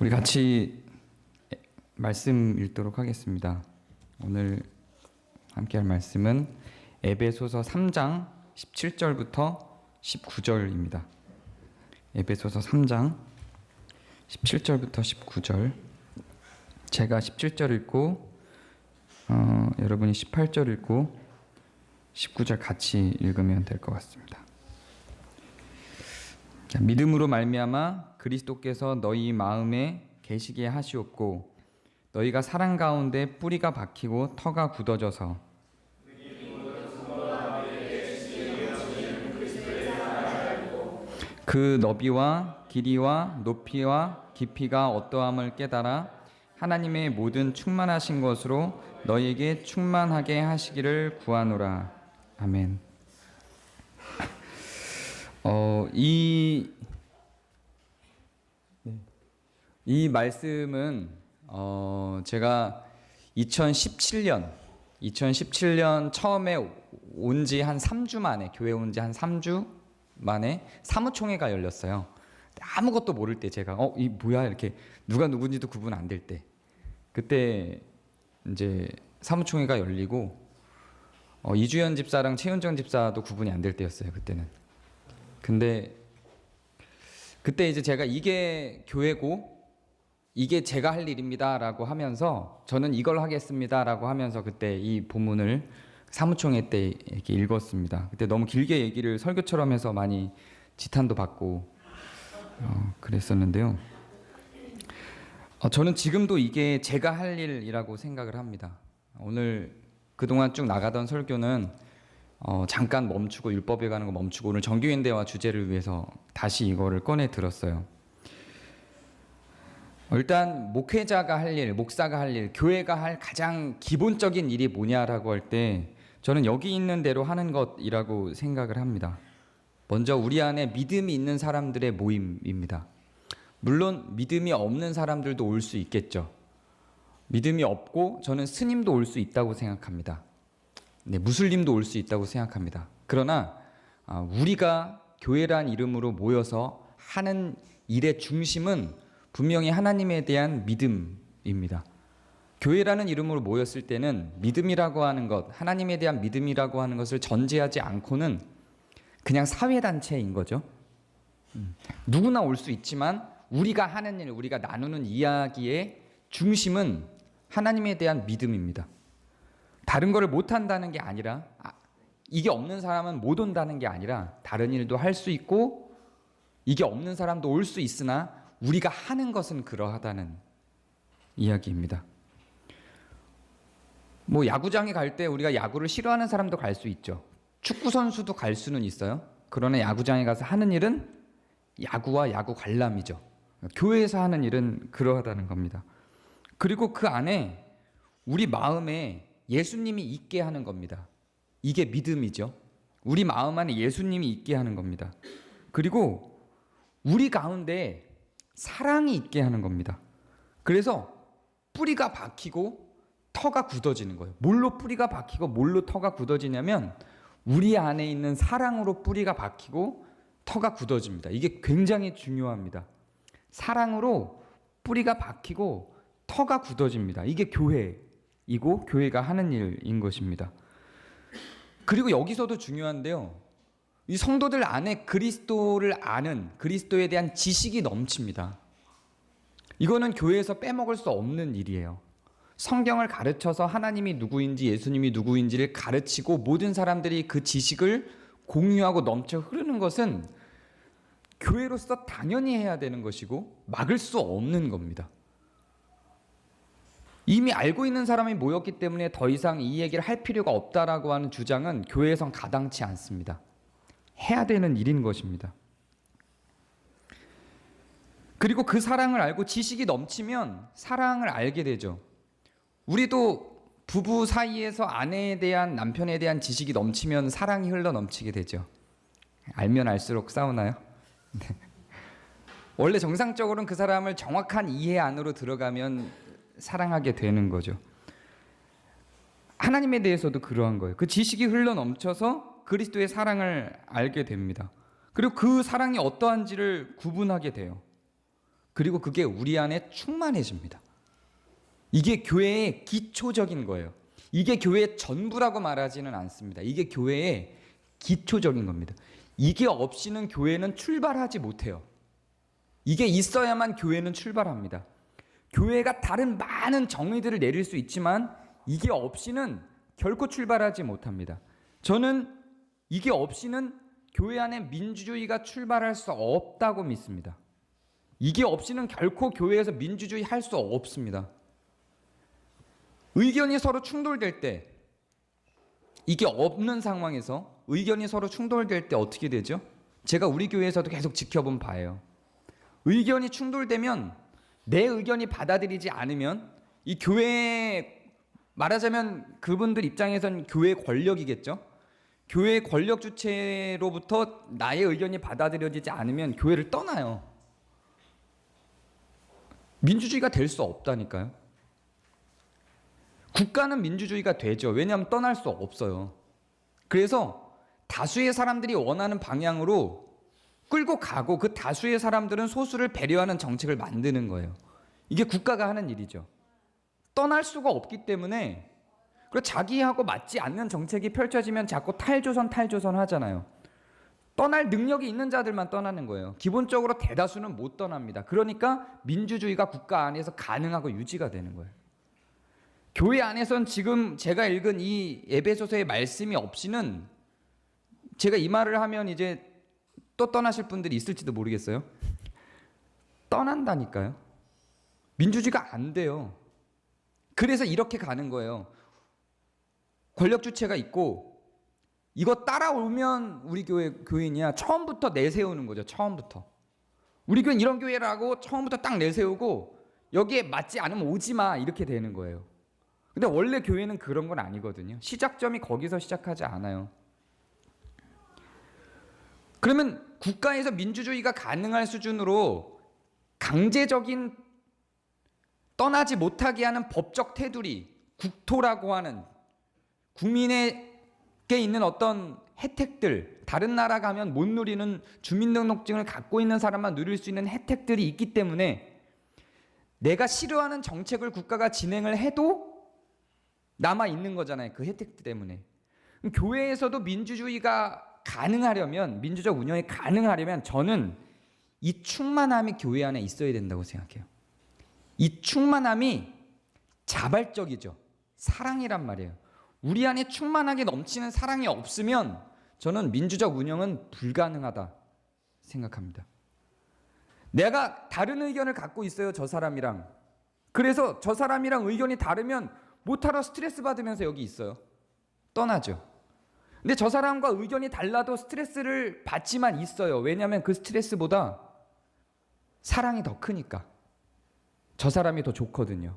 우리 같이 말씀 읽도록 하겠습니다. 오늘 함께 할 말씀은 에베소서 3장 17절부터 19절입니다. 에베소서 3장 17절부터 19절. 제가 17절 읽고 어, 여러분이 18절 읽고 19절 같이 읽으면 될 것 같습니다. 자, 믿음으로 말미암아 그리스도께서 너희 마음에 계시게 하시옵고 너희가 사랑 가운데 뿌리가 박히고 터가 굳어져서 그 너비와 길이와 높이와 깊이가 어떠함을 깨달아 하나님의 모든 충만하신 것으로 너희에게 충만하게 하시기를 구하노라. 아멘. 어, 이, 네. 이 말씀은, 어, 제가 2017년, 2017년 처음에 온 지 한 3주 만에, 교회 온 지 한 3주 만에 사무총회가 열렸어요. 아무것도 모를 때 제가, 어, 이 뭐야? 이렇게 누가 누군지도 구분 안 될 때. 그때 이제 사무총회가 열리고, 어, 이주연 집사랑 최윤정 집사도 구분이 안 될 때였어요, 그때는. 근데 그때 이제 제가 이게 교회고 이게 제가 할 일입니다라고 하면서 저는 이걸 하겠습니다라고 하면서 그때 이 본문을 사무총회 때 이렇게 읽었습니다. 그때 너무 길게 얘기를 설교처럼 해서 많이 지탄도 받고 어, 그랬었는데요. 어, 저는 지금도 이게 제가 할 일이라고 생각을 합니다. 오늘 그동안 쭉 나가던 설교는 어, 잠깐 멈추고 율법에 가는 거 멈추고 오늘 정교인 대화 주제를 위해서 다시 이거를 꺼내 들었어요. 어, 일단 목회자가 할 일, 목사가 할 일, 교회가 할 가장 기본적인 일이 뭐냐라고 할 때 저는 여기 있는 대로 하는 것이라고 생각을 합니다. 먼저 우리 안에 믿음이 있는 사람들의 모임입니다. 물론 믿음이 없는 사람들도 올 수 있겠죠. 믿음이 없고 저는 스님도 올 수 있다고 생각합니다. 네, 무슬림도 올 수 있다고 생각합니다. 그러나 아, 우리가 교회란 이름으로 모여서 하는 일의 중심은 분명히 하나님에 대한 믿음입니다. 교회라는 이름으로 모였을 때는 믿음이라고 하는 것, 하나님에 대한 믿음이라고 하는 것을 전제하지 않고는 그냥 사회단체인 거죠. 음, 누구나 올 수 있지만 우리가 하는 일, 우리가 나누는 이야기의 중심은 하나님에 대한 믿음입니다. 다른 거를 못 한다는 게 아니라 아, 이게 없는 사람은 못 온다는 게 아니라 다른 일도 할 수 있고 이게 없는 사람도 올 수 있으나 우리가 하는 것은 그러하다는 이야기입니다. 뭐 야구장에 갈 때 우리가 야구를 싫어하는 사람도 갈 수 있죠. 축구 선수도 갈 수는 있어요. 그러나 야구장에 가서 하는 일은 야구와 야구 관람이죠. 교회에서 하는 일은 그러하다는 겁니다. 그리고 그 안에 우리 마음에 예수님이 있게 하는 겁니다. 이게 믿음이죠. 우리 마음 안에 예수님이 있게 하는 겁니다. 그리고 우리 가운데 사랑이 있게 하는 겁니다. 그래서 뿌리가 박히고 터가 굳어지는 거예요. 뭘로 뿌리가 박히고 뭘로 터가 굳어지냐면 우리 안에 있는 사랑으로 뿌리가 박히고 터가 굳어집니다. 이게 굉장히 중요합니다. 사랑으로 뿌리가 박히고 터가 굳어집니다. 이게 교회 이고 교회가 하는 일인 것입니다. 그리고 여기서도 중요한데요. 이 성도들 안에 그리스도를 아는 그리스도에 대한 지식이 넘칩니다. 이거는 교회에서 빼먹을 수 없는 일이에요. 성경을 가르쳐서 하나님이 누구인지 예수님이 누구인지를 가르치고 모든 사람들이 그 지식을 공유하고 넘쳐 흐르는 것은 교회로서 당연히 해야 되는 것이고 막을 수 없는 겁니다. 이미 알고 있는 사람이 모였기 때문에 더 이상 이 얘기를 할 필요가 없다라고 하는 주장은 교회에선 가당치 않습니다. 해야 되는 일인 것입니다. 그리고 그 사랑을 알고 지식이 넘치면 사랑을 알게 되죠. 우리도 부부 사이에서 아내에 대한 남편에 대한 지식이 넘치면 사랑이 흘러 넘치게 되죠. 알면 알수록 싸우나요? 네. 원래 정상적으로는 그 사람을 정확한 이해 안으로 들어가면 사랑하게 되는 거죠. 하나님에 대해서도 그러한 거예요. 그 지식이 흘러 넘쳐서 그리스도의 사랑을 알게 됩니다. 그리고 그 사랑이 어떠한지를 구분하게 돼요. 그리고 그게 우리 안에 충만해집니다. 이게 교회의 기초적인 거예요. 이게 교회의 전부라고 말하지는 않습니다. 이게 교회의 기초적인 겁니다. 이게 없이는 교회는 출발하지 못해요. 이게 있어야만 교회는 출발합니다. 교회가 다른 많은 정의들을 내릴 수 있지만 이게 없이는 결코 출발하지 못합니다. 저는 이게 없이는 교회 안에 민주주의가 출발할 수 없다고 믿습니다. 이게 없이는 결코 교회에서 민주주의 할 수 없습니다. 의견이 서로 충돌될 때 이게 없는 상황에서 의견이 서로 충돌될 때 어떻게 되죠? 제가 우리 교회에서도 계속 지켜본 바예요. 의견이 충돌되면 내 의견이 받아들이지 않으면 이 교회 말하자면 그분들 입장에선 교회 권력이겠죠. 교회 권력 주체로부터 나의 의견이 받아들여지지 않으면 교회를 떠나요. 민주주의가 될 수 없다니까요. 국가는 민주주의가 되죠. 왜냐하면 떠날 수 없어요. 그래서 다수의 사람들이 원하는 방향으로 끌고 가고 그 다수의 사람들은 소수를 배려하는 정책을 만드는 거예요. 이게 국가가 하는 일이죠. 떠날 수가 없기 때문에 그리고 자기하고 맞지 않는 정책이 펼쳐지면 자꾸 탈조선 탈조선 하잖아요. 떠날 능력이 있는 자들만 떠나는 거예요. 기본적으로 대다수는 못 떠납니다. 그러니까 민주주의가 국가 안에서 가능하고 유지가 되는 거예요. 교회 안에선 지금 제가 읽은 이 에베소서의 말씀이 없이는 제가 이 말을 하면 이제 또 떠나실 분들이 있을지도 모르겠어요. 떠난다니까요. 민주주의가 안 돼요. 그래서 이렇게 가는 거예요. 권력 주체가 있고 이거 따라오면 우리 교회 교인이야 처음부터 내세우는 거죠. 처음부터. 우리 교회 이런 교회라고 처음부터 딱 내세우고 여기에 맞지 않으면 오지 마 이렇게 되는 거예요. 근데 원래 교회는 그런 건 아니거든요. 시작점이 거기서 시작하지 않아요. 그러면 국가에서 민주주의가 가능할 수준으로 강제적인 떠나지 못하게 하는 법적 테두리, 국토라고 하는 국민에게 있는 어떤 혜택들, 다른 나라 가면 못 누리는 주민등록증을 갖고 있는 사람만 누릴 수 있는 혜택들이 있기 때문에 내가 싫어하는 정책을 국가가 진행을 해도 남아 있는 거잖아요. 그 혜택 때문에. 교회에서도 민주주의가 가능하려면 민주적 운영이 가능하려면 저는 이 충만함이 교회 안에 있어야 된다고 생각해요. 이 충만함이 자발적이죠. 사랑이란 말이에요. 우리 안에 충만하게 넘치는 사랑이 없으면 저는 민주적 운영은 불가능하다 생각합니다. 내가 다른 의견을 갖고 있어요, 저 사람이랑. 그래서 저 사람이랑 의견이 다르면 못하러 스트레스 받으면서 여기 있어요. 떠나죠. 근데 저 사람과 의견이 달라도 스트레스를 받지만 있어요. 왜냐하면 그 스트레스보다 사랑이 더 크니까. 저 사람이 더 좋거든요.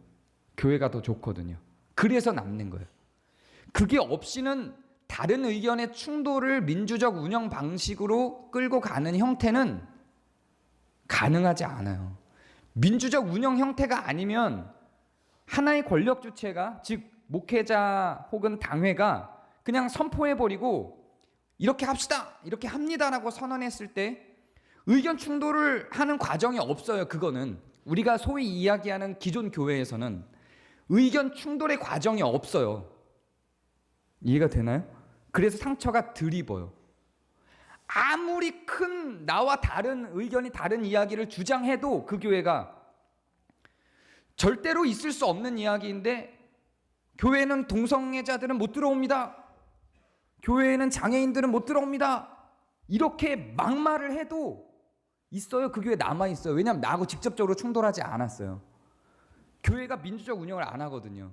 교회가 더 좋거든요. 그래서 남는 거예요. 그게 없이는 다른 의견의 충돌을 민주적 운영 방식으로 끌고 가는 형태는 가능하지 않아요. 민주적 운영 형태가 아니면 하나의 권력 주체가 즉 목회자 혹은 당회가 그냥 선포해 버리고 이렇게 합시다. 이렇게 합니다라고 선언했을 때 의견 충돌을 하는 과정이 없어요. 그거는 우리가 소위 이야기하는 기존 교회에서는 의견 충돌의 과정이 없어요. 이해가 되나요? 그래서 상처가 덜 입어요. 아무리 큰 나와 다른 의견이 다른 이야기를 주장해도 그 교회가 절대로 있을 수 없는 이야기인데 교회는 동성애자들은 못 들어옵니다. 교회에는 장애인들은 못 들어옵니다. 이렇게 막말을 해도 있어요. 그 교회 남아 있어요. 왜냐하면 나하고 직접적으로 충돌하지 않았어요. 교회가 민주적 운영을 안 하거든요.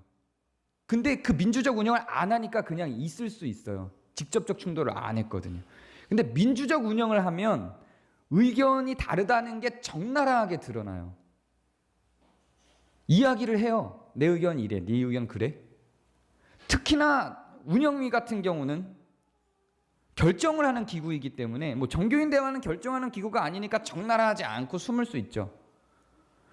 근데 그 민주적 운영을 안 하니까 그냥 있을 수 있어요. 직접적 충돌을 안 했거든요. 근데 민주적 운영을 하면 의견이 다르다는 게 적나라하게 드러나요. 이야기를 해요. 내 의견 이래, 네 의견 그래. 특히나 운영위 같은 경우는 결정을 하는 기구이기 때문에 뭐 정교인 대화는 결정하는 기구가 아니니까 적나라하지 않고 숨을 수 있죠.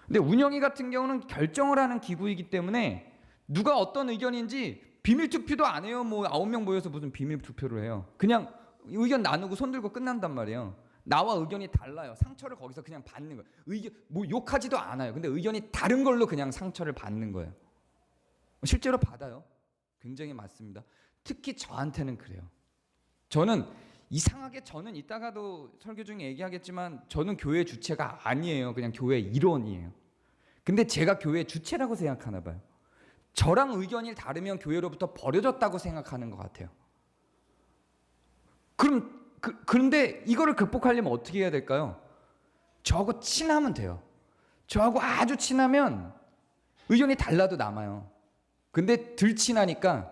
근데 운영위 같은 경우는 결정을 하는 기구이기 때문에 누가 어떤 의견인지 비밀 투표도 안 해요. 뭐 아홉 명 모여서 무슨 비밀 투표를 해요. 그냥 의견 나누고 손 들고 끝난단 말이에요. 나와 의견이 달라요. 상처를 거기서 그냥 받는 거예요. 의견 뭐 욕하지도 않아요. 근데 의견이 다른 걸로 그냥 상처를 받는 거예요. 실제로 받아요. 굉장히 맞습니다. 특히 저한테는 그래요. 저는 이상하게 저는 이따가도 설교 중에 얘기하겠지만 저는 교회 주체가 아니에요. 그냥 교회 일원이에요. 근데 제가 교회 주체라고 생각하나 봐요. 저랑 의견이 다르면 교회로부터 버려졌다고 생각하는 것 같아요. 그럼 그, 그런데 이거를 극복하려면 어떻게 해야 될까요? 저하고 친하면 돼요. 저하고 아주 친하면 의견이 달라도 남아요. 근데 덜 친하니까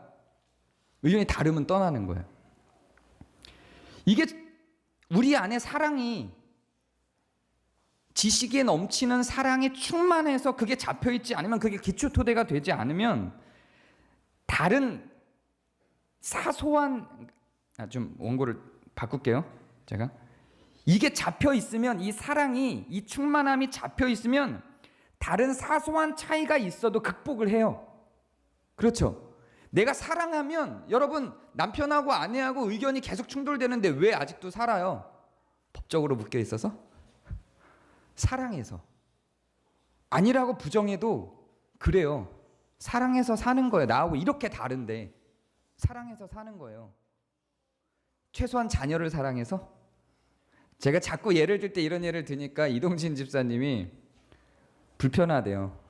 의견이 다르면 떠나는 거예요. 이게 우리 안에 사랑이 지식에 넘치는 사랑이 충만해서 그게 잡혀 있지 않으면 그게 기초 토대가 되지 않으면 다른 사소한 아, 좀 원고를 바꿀게요. 제가 이게 잡혀 있으면 이 사랑이 이 충만함이 잡혀 있으면 다른 사소한 차이가 있어도 극복을 해요. 그렇죠. 내가 사랑하면 여러분 남편하고 아내하고 의견이 계속 충돌되는데 왜 아직도 살아요? 법적으로 묶여 있어서? 사랑해서. 아니라고 부정해도 그래요. 사랑해서 사는 거예요. 나하고 이렇게 다른데 사랑해서 사는 거예요. 최소한 자녀를 사랑해서 제가 자꾸 예를 들 때 이런 예를 드니까 이동진 집사님이 불편하대요.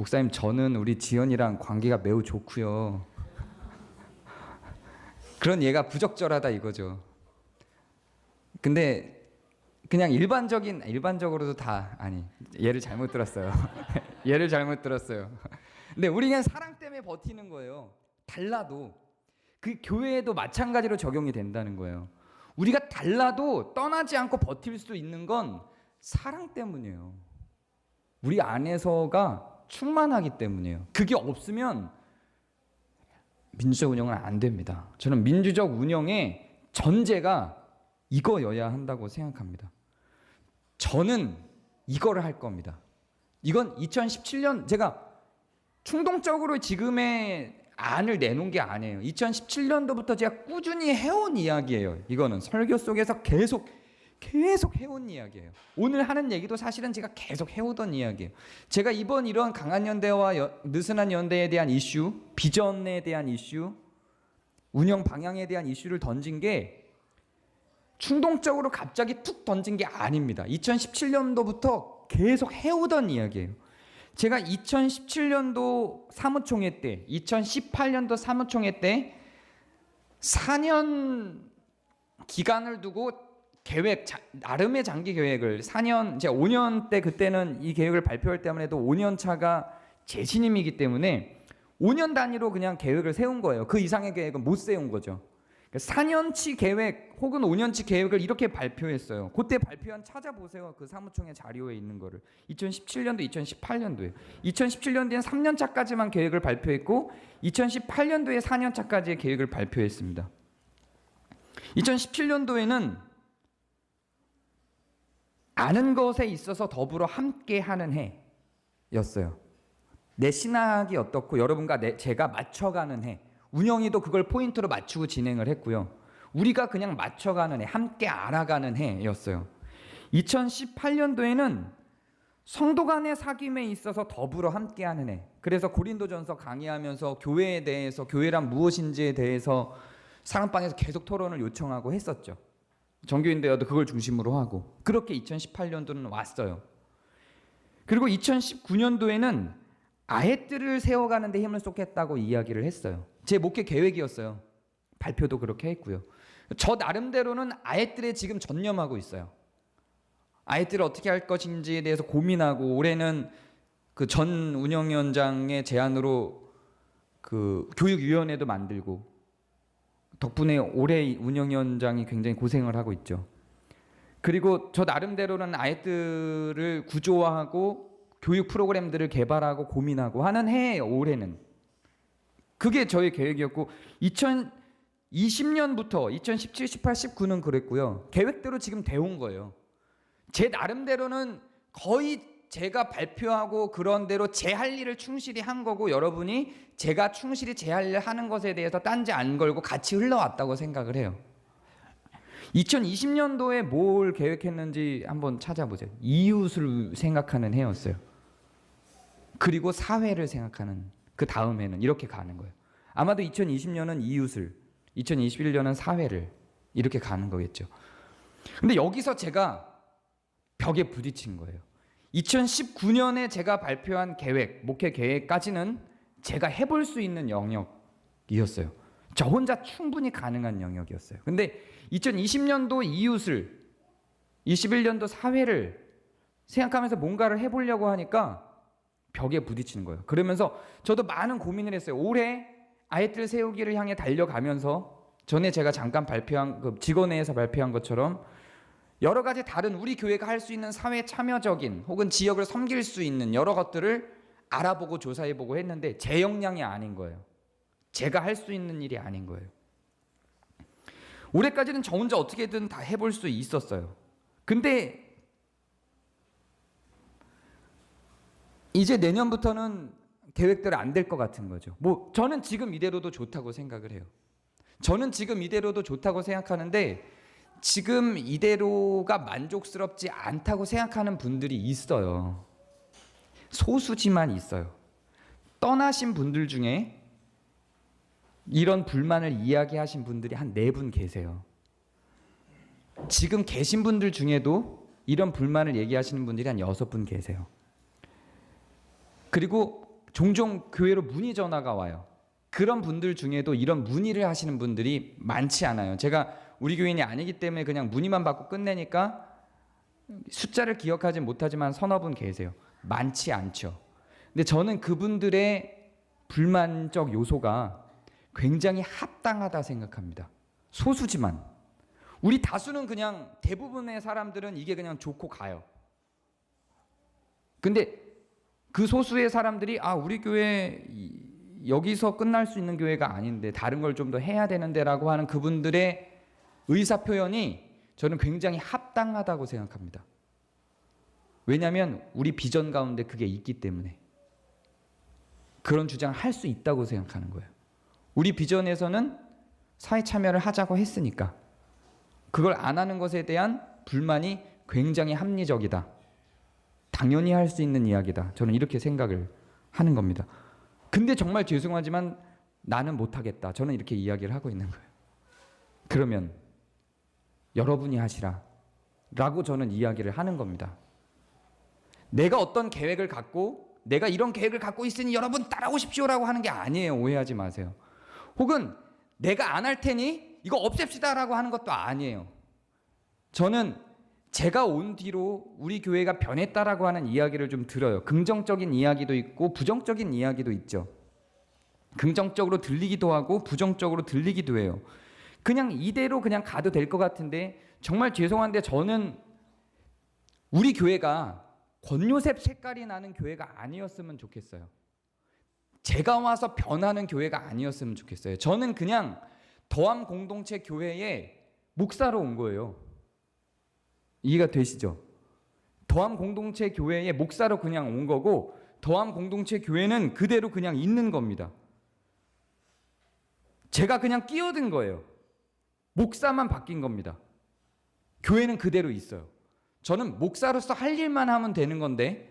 목사님 저는 우리 지연이랑 관계가 매우 좋고요. 그런 예가 부적절하다 이거죠. 근데 그냥 일반적인 일반적으로도 다 아니 예를 잘못 들었어요. 예를 잘못 들었어요. 근데 우리는 사랑 때문에 버티는 거예요. 달라도 그 교회에도 마찬가지로 적용이 된다는 거예요. 우리가 달라도 떠나지 않고 버틸 수 있는 건 사랑 때문이에요. 우리 안에서가 충만하기 때문이에요. 그게 없으면 민주적 운영은 안 됩니다. 저는 민주적 운영의 전제가 이거여야 한다고 생각합니다. 저는 이거를 할 겁니다. 이건 2017년 제가 충동적으로 지금의 안을 내놓은 게 아니에요. 2017년도부터 제가 꾸준히 해온 이야기예요. 이거는 설교 속에서 계속 계속 해온 이야기예요. 오늘 하는 얘기도 사실은 제가 계속 해오던 이야기예요. 제가 이번 이런 강한 연대와 여, 느슨한 연대에 대한 이슈, 비전에 대한 이슈, 운영 방향에 대한 이슈를 던진 게 충동적으로 갑자기 툭 던진 게 아닙니다. 2017년도부터 계속 해오던 이야기예요. 제가 2017년도 사무총회 때, 2018년도 사무총회 때 4년 기간을 두고 계획 자, 나름의 장기 계획을 4년 제가 5년 때 그때는 이 계획을 발표할 때만 해도 5년 차가 제 신임이기 때문에 5년 단위로 그냥 계획을 세운 거예요. 그 이상의 계획은 못 세운 거죠. 4년치 계획 혹은 5년치 계획을 이렇게 발표했어요. 그때 발표한 찾아보세요. 그 사무총회 자료에 있는 거를. 2017년도, 2018년도에. 2017년도엔 3년차까지만 계획을 발표했고 2018년도에 4년차까지의 계획을 발표했습니다. 2017년도에는 아는 것에 있어서 더불어 함께 하는 해였어요. 내 신학이 어떻고 여러분과 내, 제가 맞춰가는 해. 운영이도 그걸 포인트로 맞추고 진행을 했고요. 우리가 그냥 맞춰가는 해, 함께 알아가는 해였어요. 2018년도에는 성도 간의 사귐에 있어서 더불어 함께하는 해. 그래서 고린도전서 강의하면서 교회에 대해서 교회란 무엇인지에 대해서 사랑방에서 계속 토론을 요청하고 했었죠. 정교인되어도 그걸 중심으로 하고 그렇게 2018년도는 왔어요. 그리고 2019년도에는 아예들을 세워가는 데 힘을 쏟겠다고 이야기를 했어요. 제 목회 계획이었어요. 발표도 그렇게 했고요. 저 나름대로는 아예들에 지금 전념하고 있어요. 아예들을 어떻게 할 것인지에 대해서 고민하고 올해는 그 전 운영위원장의 제안으로 그 교육위원회도 만들고 덕분에 올해 운영위원장이 굉장히 고생을 하고 있죠. 그리고 저 나름대로는 아이들을 구조화하고 교육 프로그램들을 개발하고 고민하고 하는 해예요. 올해는. 그게 저의 계획이었고 2020년부터 2017, 18, 19는 그랬고요. 계획대로 지금 되온 거예요. 제 나름대로는 거의 제가 발표하고 그런 대로 제 할 일을 충실히 한 거고 여러분이 제가 충실히 제 할일 하는 것에 대해서 딴지 안 걸고 같이 흘러왔다고 생각을 해요. 2020년도에 뭘 계획했는지 한번 찾아보세요. 이웃을 생각하는 해였어요. 그리고 사회를 생각하는 그 다음에는 이렇게 가는 거예요. 아마도 2020년은 이웃을, 2021년은 사회를 이렇게 가는 거겠죠. 근데 여기서 제가 벽에 부딪힌 거예요. 2019년에 제가 발표한 계획, 목회 계획까지는 제가 해볼 수 있는 영역이었어요. 저 혼자 충분히 가능한 영역이었어요. 근데 2020년도 이웃을, 21년도 사회를 생각하면서 뭔가를 해보려고 하니까 벽에 부딪히는 거예요. 그러면서 저도 많은 고민을 했어요. 올해 아이들 세우기를 향해 달려가면서 전에 제가 잠깐 발표한 그 직원회에서 발표한 것처럼 여러 가지 다른 우리 교회가 할 수 있는 사회 참여적인 혹은 지역을 섬길 수 있는 여러 것들을 알아보고 조사해보고 했는데 제 역량이 아닌 거예요. 제가 할 수 있는 일이 아닌 거예요. 올해까지는 저 혼자 어떻게든 다 해볼 수 있었어요. 근데 이제 내년부터는 계획대로 안 될 것 같은 거죠. 뭐 저는 지금 이대로도 좋다고 생각을 해요. 저는 지금 이대로도 좋다고 생각하는데 지금 이대로가 만족스럽지 않다고 생각하는 분들이 있어요. 소수지만 있어요. 떠나신 분들 중에 이런 불만을 이야기하신 분들이 한 네 분 계세요. 지금 계신 분들 중에도 이런 불만을 얘기하시는 분들이 한 여섯 분 계세요. 그리고 종종 교회로 문의 전화가 와요. 그런 분들 중에도 이런 문의를 하시는 분들이 많지 않아요. 제가 우리 교인이 아니기 때문에 그냥 문의만 받고 끝내니까 숫자를 기억하지 못하지만 서너 분 계세요. 많지 않죠. 근데 저는 그분들의 불만적 요소가 굉장히 합당하다 생각합니다. 소수지만 우리 다수는 그냥 대부분의 사람들은 이게 그냥 좋고 가요. 근데 그 소수의 사람들이 아 우리 교회 이- 여기서 끝날 수 있는 교회가 아닌데 다른 걸 좀 더 해야 되는데라고 하는 그분들의 의사 표현이 저는 굉장히 합당하다고 생각합니다. 왜냐하면 우리 비전 가운데 그게 있기 때문에 그런 주장을 할 수 있다고 생각하는 거예요. 우리 비전에서는 사회 참여를 하자고 했으니까 그걸 안 하는 것에 대한 불만이 굉장히 합리적이다. 당연히 할 수 있는 이야기다. 저는 이렇게 생각을 하는 겁니다. 근데 정말 죄송하지만 나는 못하겠다. 저는 이렇게 이야기를 하고 있는 거예요. 그러면 여러분이 하시라. 라고 저는 이야기를 하는 겁니다. 내가 어떤 계획을 갖고 내가 이런 계획을 갖고 있으니 여러분 따라오십시오라고 하는 게 아니에요. 오해하지 마세요. 혹은 내가 안 할 테니 이거 없앱시다라고 하는 것도 아니에요. 저는 제가 온 뒤로 우리 교회가 변했다라고 하는 이야기를 좀 들어요. 긍정적인 이야기도 있고 부정적인 이야기도 있죠. 긍정적으로 들리기도 하고 부정적으로 들리기도 해요. 그냥 이대로 그냥 가도 될 것 같은데 정말 죄송한데 저는 우리 교회가 권요셉 색깔이 나는 교회가 아니었으면 좋겠어요. 제가 와서 변하는 교회가 아니었으면 좋겠어요. 저는 그냥 더함 공동체 교회에 목사로 온 거예요. 이해가 되시죠? 더함 공동체 교회에 목사로 그냥 온 거고 더함 공동체 교회는 그대로 그냥 있는 겁니다. 제가 그냥 끼어든 거예요. 목사만 바뀐 겁니다. 교회는 그대로 있어요. 저는 목사로서 할 일만 하면 되는 건데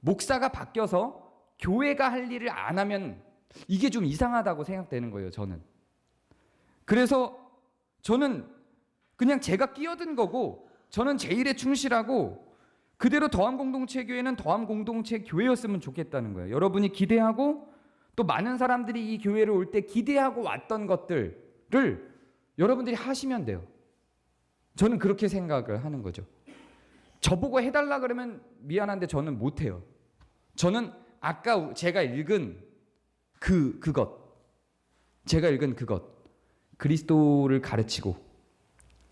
목사가 바뀌어서 교회가 할 일을 안 하면 이게 좀 이상하다고 생각되는 거예요, 저는. 그래서 저는 그냥 제가 끼어든 거고 저는 제 일에 충실하고 그대로 더함 공동체 교회는 더함 공동체 교회였으면 좋겠다는 거예요. 여러분이 기대하고 또 많은 사람들이 이 교회를 올 때 기대하고 왔던 것들을 여러분들이 하시면 돼요. 저는 그렇게 생각을 하는 거죠. 저보고 해달라 그러면 미안한데 저는 못해요. 저는 아까 제가 읽은 그 그것, 제가 읽은 그것, 그리스도를 가르치고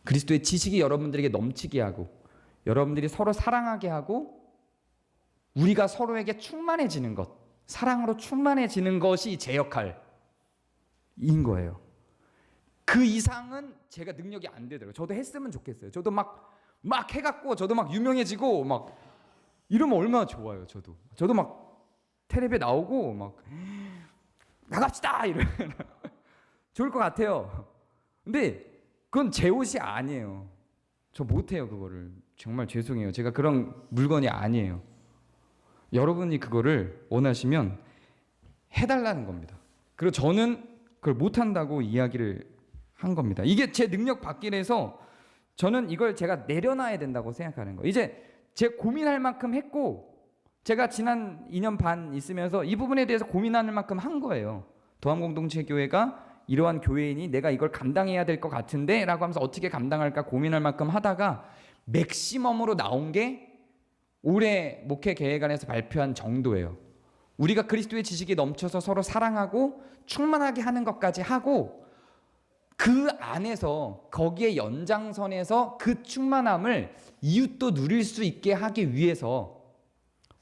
그리스도의 지식이 여러분들에게 넘치게 하고 여러분들이 서로 사랑하게 하고 우리가 서로에게 충만해지는 것, 사랑으로 충만해지는 것이 제 역할인 거예요. 그 이상은 제가 능력이 안 되더라고요. 저도 했으면 좋겠어요. 저도 막 막 해갖고 저도 막 유명해지고 막 이러면 얼마나 좋아요. 저도 저도 막 텔레비에 나오고 막 나갑시다 이러면 좋을 것 같아요. 근데 그건 제 옷이 아니에요. 저 못해요 그거를. 정말 죄송해요. 제가 그런 물건이 아니에요. 여러분이 그거를 원하시면 해달라는 겁니다. 그리고 저는 그걸 못한다고 이야기를 한 겁니다. 이게 제 능력 밖이라서 저는 이걸 제가 내려놔야 된다고 생각하는 거예요. 이제 제 고민할 만큼 했고 제가 지난 2년 반 있으면서 이 부분에 대해서 고민하는 만큼 한 거예요. 도함공동체 교회가 이러한 교회이니 내가 이걸 감당해야 될 것 같은데 라고 하면서 어떻게 감당할까 고민할 만큼 하다가 맥시멈으로 나온 게 올해 목회 계획안에서 발표한 정도예요. 우리가 그리스도의 지식이 넘쳐서 서로 사랑하고 충만하게 하는 것까지 하고 그 안에서 거기에 연장선에서 그 충만함을 이웃도 누릴 수 있게 하기 위해서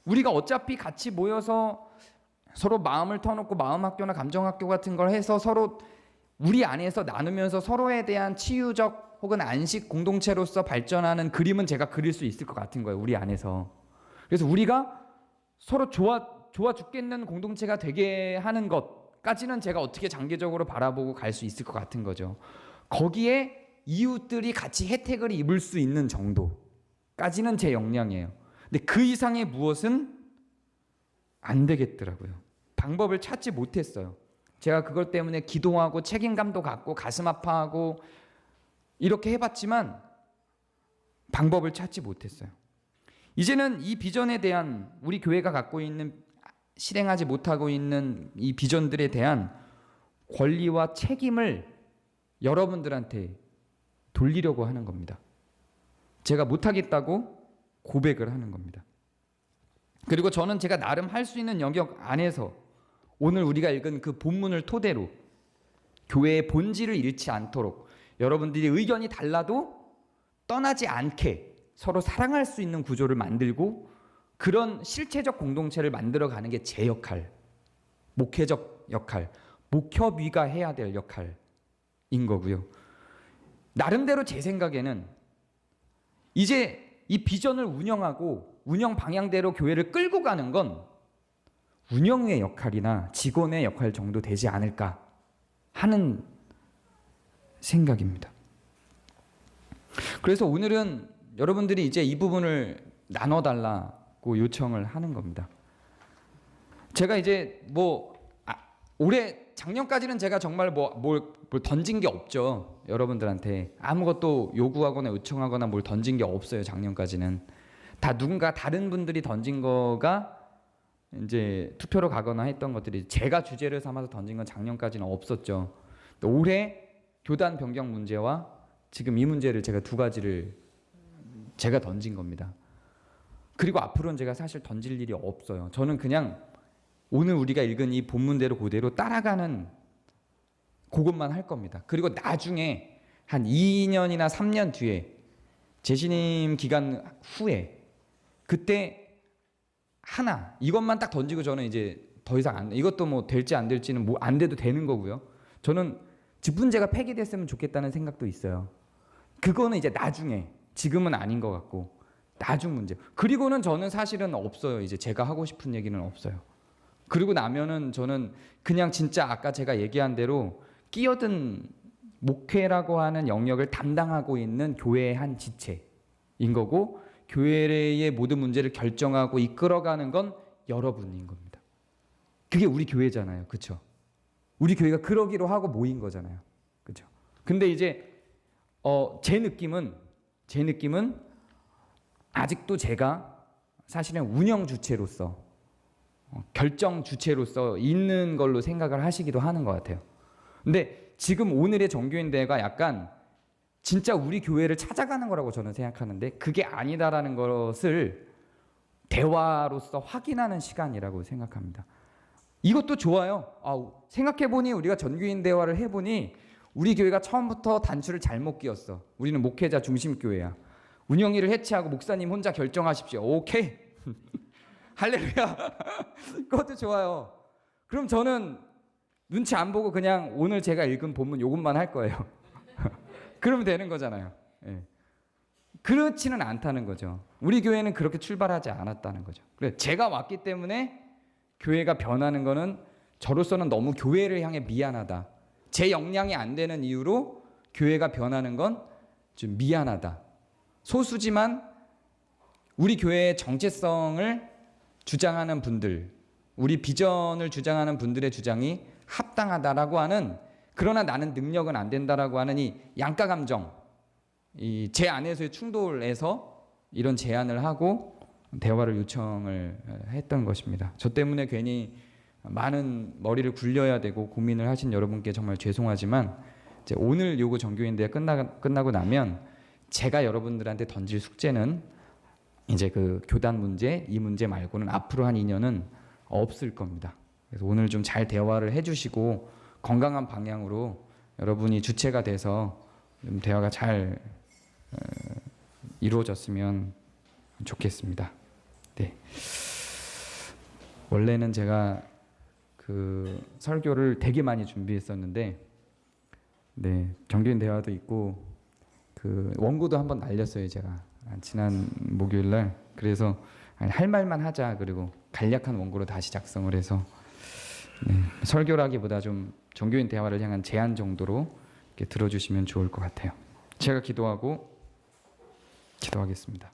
우리가 어차피 같이 모여서 서로 마음을 터놓고 마음 학교나 감정 학교 같은 걸 해서 서로 우리 안에서 나누면서 서로에 대한 치유적 혹은 안식 공동체로서 발전하는 그림은 제가 그릴 수 있을 것 같은 거예요. 우리 안에서. 그래서 우리가 서로 좋아 좋아 죽겠는 공동체가 되게 하는 것 까지는 제가 어떻게 장기적으로 바라보고 갈 수 있을 것 같은 거죠. 거기에 이웃들이 같이 혜택을 입을 수 있는 정도까지는 제 역량이에요. 근데 그 이상의 무엇은 안 되겠더라고요. 방법을 찾지 못했어요. 제가 그것 때문에 기도하고 책임감도 갖고 가슴 아파하고 이렇게 해봤지만 방법을 찾지 못했어요. 이제는 이 비전에 대한 우리 교회가 갖고 있는 실행하지 못하고 있는 이 비전들에 대한 권리와 책임을 여러분들한테 돌리려고 하는 겁니다. 제가 못하겠다고 고백을 하는 겁니다. 그리고 저는 제가 나름 할 수 있는 영역 안에서 오늘 우리가 읽은 그 본문을 토대로 교회의 본질을 잃지 않도록 여러분들이 의견이 달라도 떠나지 않게 서로 사랑할 수 있는 구조를 만들고 그런 실체적 공동체를 만들어 가는 게 제 역할, 목회적 역할, 목협위가 해야 될 역할인 거고요. 나름대로 제 생각에는 이제 이 비전을 운영하고 운영 방향대로 교회를 끌고 가는 건 운영의 역할이나 직원의 역할 정도 되지 않을까 하는 생각입니다. 그래서 오늘은 여러분들이 이제 이 부분을 나눠달라 고 요청을 하는 겁니다. 제가 이제 뭐 아, 올해 작년까지는 제가 정말 뭐 뭘 던진 게 없죠. 여러분들한테 아무것도 요구하거나 요청하거나 뭘 던진 게 없어요. 작년까지는 다 누군가 다른 분들이 던진 거가 이제 투표로 가거나 했던 것들이 제가 주제를 삼아서 던진 건 작년까지는 없었죠. 올해 교단 변경 문제와 지금 이 문제를 제가 두 가지를 제가 던진 겁니다. 그리고 앞으로는 제가 사실 던질 일이 없어요. 저는 그냥 오늘 우리가 읽은 이 본문대로 그대로 따라가는 그것만 할 겁니다. 그리고 나중에 한 2년이나 3년 뒤에 재신임 기간 후에 그때 하나 이것만 딱 던지고 저는 이제 더 이상 안 이것도 뭐 될지 안 될지는 뭐 안 돼도 되는 거고요. 저는 직분제가 폐기됐으면 좋겠다는 생각도 있어요. 그거는 이제 나중에 지금은 아닌 것 같고 나중 문제. 그리고는 저는 사실은 없어요. 이제 제가 하고 싶은 얘기는 없어요. 그리고 나면은 저는 그냥 진짜 아까 제가 얘기한 대로 끼어든 목회라고 하는 영역을 담당하고 있는 교회의 한 지체인 거고 교회의 모든 문제를 결정하고 이끌어가는 건 여러분인 겁니다. 그게 우리 교회잖아요. 그렇죠? 우리 교회가 그러기로 하고 모인 거잖아요. 그렇죠? 근데 이제 어, 제 느낌은 제 느낌은 아직도 제가 사실은 운영 주체로서 어, 결정 주체로서 있는 걸로 생각을 하시기도 하는 것 같아요. 근데 지금 오늘의 정교인 대회가 약간 진짜 우리 교회를 찾아가는 거라고 저는 생각하는데 그게 아니다라는 것을 대화로서 확인하는 시간이라고 생각합니다. 이것도 좋아요. 아, 생각해보니 우리가 전교인 대화를 해보니 우리 교회가 처음부터 단추를 잘못 끼웠어. 우리는 목회자 중심 교회야. 운영위를 해체하고 목사님 혼자 결정하십시오. 오케이. 할렐루야. 그것도 좋아요. 그럼 저는 눈치 안 보고 그냥 오늘 제가 읽은 본문 요것만 할 거예요. 그러면 되는 거잖아요. 예. 그렇지는 않다는 거죠. 우리 교회는 그렇게 출발하지 않았다는 거죠. 그래 제가 왔기 때문에 교회가 변하는 거는 저로서는 너무 교회를 향해 미안하다. 제 역량이 안 되는 이유로 교회가 변하는 건 좀 미안하다. 소수지만 우리 교회의 정체성을 주장하는 분들, 우리 비전을 주장하는 분들의 주장이 합당하다라고 하는 그러나 나는 능력은 안 된다라고 하는 이 양가 감정, 이 제 안에서의 충돌에서 이런 제안을 하고 대화를 요청을 했던 것입니다. 저 때문에 괜히 많은 머리를 굴려야 되고 고민을 하신 여러분께 정말 죄송하지만 오늘 요구 정교인 대회 끝나 끝나고 나면 제가 여러분들한테 던질 숙제는 이제 그 교단 문제 이 문제 말고는 앞으로 한 2년은 없을 겁니다. 그래서 오늘 좀 잘 대화를 해주시고 건강한 방향으로 여러분이 주체가 돼서 좀 대화가 잘 어, 이루어졌으면 좋겠습니다. 네. 원래는 제가 그 설교를 되게 많이 준비했었는데, 네 정규인 대화도 있고 그 원고도 한번 날렸어요 제가 지난 목요일 날 그래서 할 말만 하자 그리고 간략한 원고로 다시 작성을 해서 네, 설교라기보다 좀 종교인 대화를 향한 제안 정도로 들어주시면 좋을 것 같아요. 제가 기도하고 기도하겠습니다.